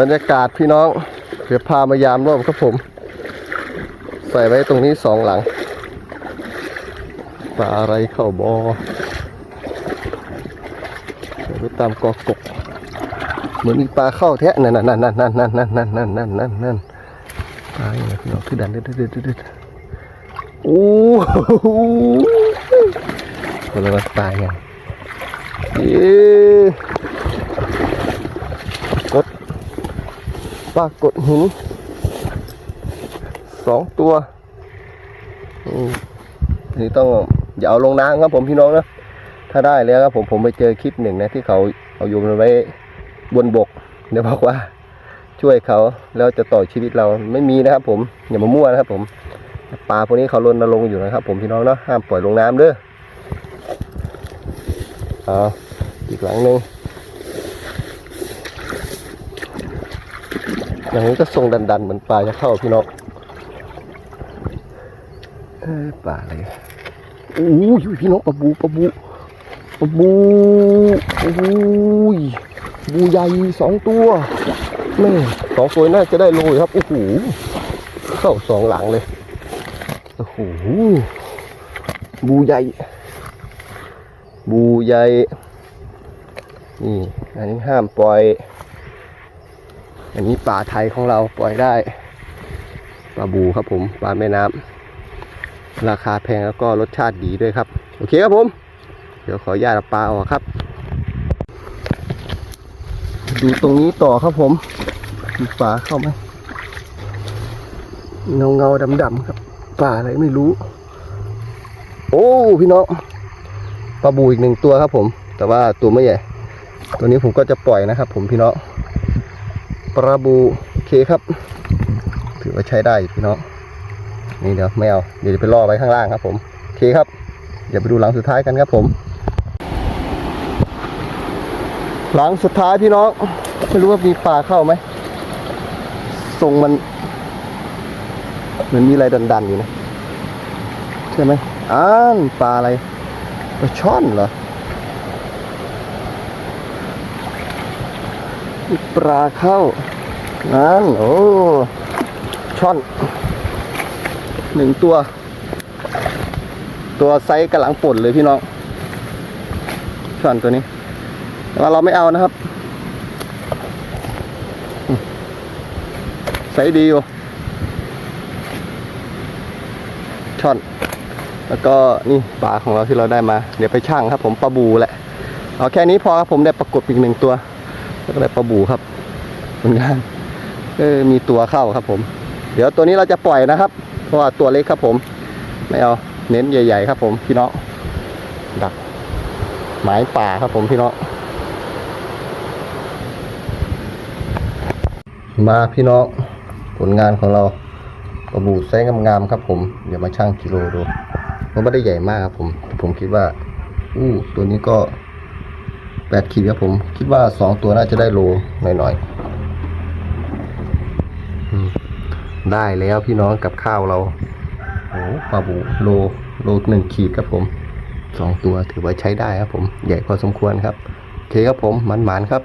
บรรยากาศพี่น้อง เดี๋ยวพามายามร่วมครับผม ใส่ไว้ตรงนี้สองหลังปลาอะไรเข้าบอไว้ตามกอกกเหมือนมีปลาเข้าแทะนั่นนั่นนั่นนั่นนั่นนั่นนั่นนั่นนั่นนั่นนั่นปลาอย่างไรพี่น้องคือดันเด็ดเด็ดเด็ดเด็ดโอ้โหมันเลยว่าตายไงเอ๊ะกด ปลากดหินสองตัวนี่ต้องอย่าเอาลงน้ำครับผมพี่น้องนะถ้าได้แล้วครับผมผมไปเจอคลิปหนึ่งนะที่เขาเอาโยมมันไว้บนบกเดี๋ยวบอกว่าช่วยเขาแล้วจะต่อชีวิตเราไม่มีนะครับ ผมอย่ามามั่วนะครับ ผมปลาพวกนี้เขารณรงอยู่นะครับ ผมพี่น้องเนาะห้ามปล่อยลงน้ำเด้อเอาอีกหลังหนึ่ง อย่างนี้ก็ทรงดันๆ เหมือนปลาจะเข้าพี่น้องเอ้ยปลาอะไรโอ้ยพี่น้องปลาบูปลาบูปลาบูโอ้ยบูใหญ่สองตัวแม่สองตัวน่าจะได้โลยครับโอ้โหเข้าสองหลังเลยโอ้โหบูใหญ่ บูใหญ่นี่อันนี้ห้ามปล่อย อันนี้ป่าไทยของเราปล่อยได้ปลาบูครับผมปลาแม่น้ำราคาแพงแล้วก็รสชาติดีด้วยครับ โอเคครับผม เดี๋ยวขออนุญาตปลาออกครับ ดูตรงนี้ต่อครับผมมีปลาเข้าไหมเงาเงาดำดำๆครับปลาอะไรไม่รู้ โอ้พี่น้องปลาบูอีกหนึ่งตัวครับผม แต่ว่าตัวไม่ใหญ่ ตัวนี้ผมก็จะปล่อยนะครับ ผมพี่น้อง ปลาบูเคครับ ถือว่าใช้ได้พี่น้องนี่เดี๋ยวไม่เอาเดี๋ยวไปล่อไว้ข้างล่างครับ ผมเคครับเดี๋ยวไปดูหลังสุดท้ายกันครับผม หลังสุดท้ายพี่น้องไม่รู้ว่ามีปลาเข้าไหมทรงมันเหมือนมีอะไรดันๆอยู่นะใช่ไหมอ่านปลาอะไรปลาช่อนเหรอ ปลาเข้า นั่น โอ้ ช่อนหนึ่งตัว ตัวไซส์กำลังป่นเลยพี่น้อง ช่อนตัวนี้ แต่ว่าเราไม่เอานะครับอืมใสดีอยู่ ช่อน แล้วก็นี่ปลาของเราที่เราได้มา เดี๋ยวไปช่างครับผมปลาบูแหละ เอาแค่นี้พอครับผมได้ประกบอีกหนึ่งตัว แล้วก็ได้ปลาบูครับเหมือนกันเออมีตัวเข้าครับผม เดี๋ยวตัวนี้เราจะปล่อยนะครับ เพราะว่าตัวเล็กครับผม ไม่เอาเน้นใหญ่ ๆ ครับ ผมพี่น้องดักหมายป่าครับผมพี่น้องมาพี่น้องผลงานของเราปลาบูไซส์งามๆครับผม เดี๋ยวมาชั่งกิโลดูมันไม่ได้ใหญ่มากครับผม ผมคิดว่า อู้ตัวนี้ก็ แปดขีดครับผม คิดว่าสองตัวน่าจะได้โลหน่อยๆได้แล้วพี่น้องกับข้าวเราโอ้ปลาบูโลโลหนึ่งขีดครับผมสองตัวถือว่าใช้ได้ครับผม ใหญ่พอสมควรครับ โอเคครับผมหมันๆครับ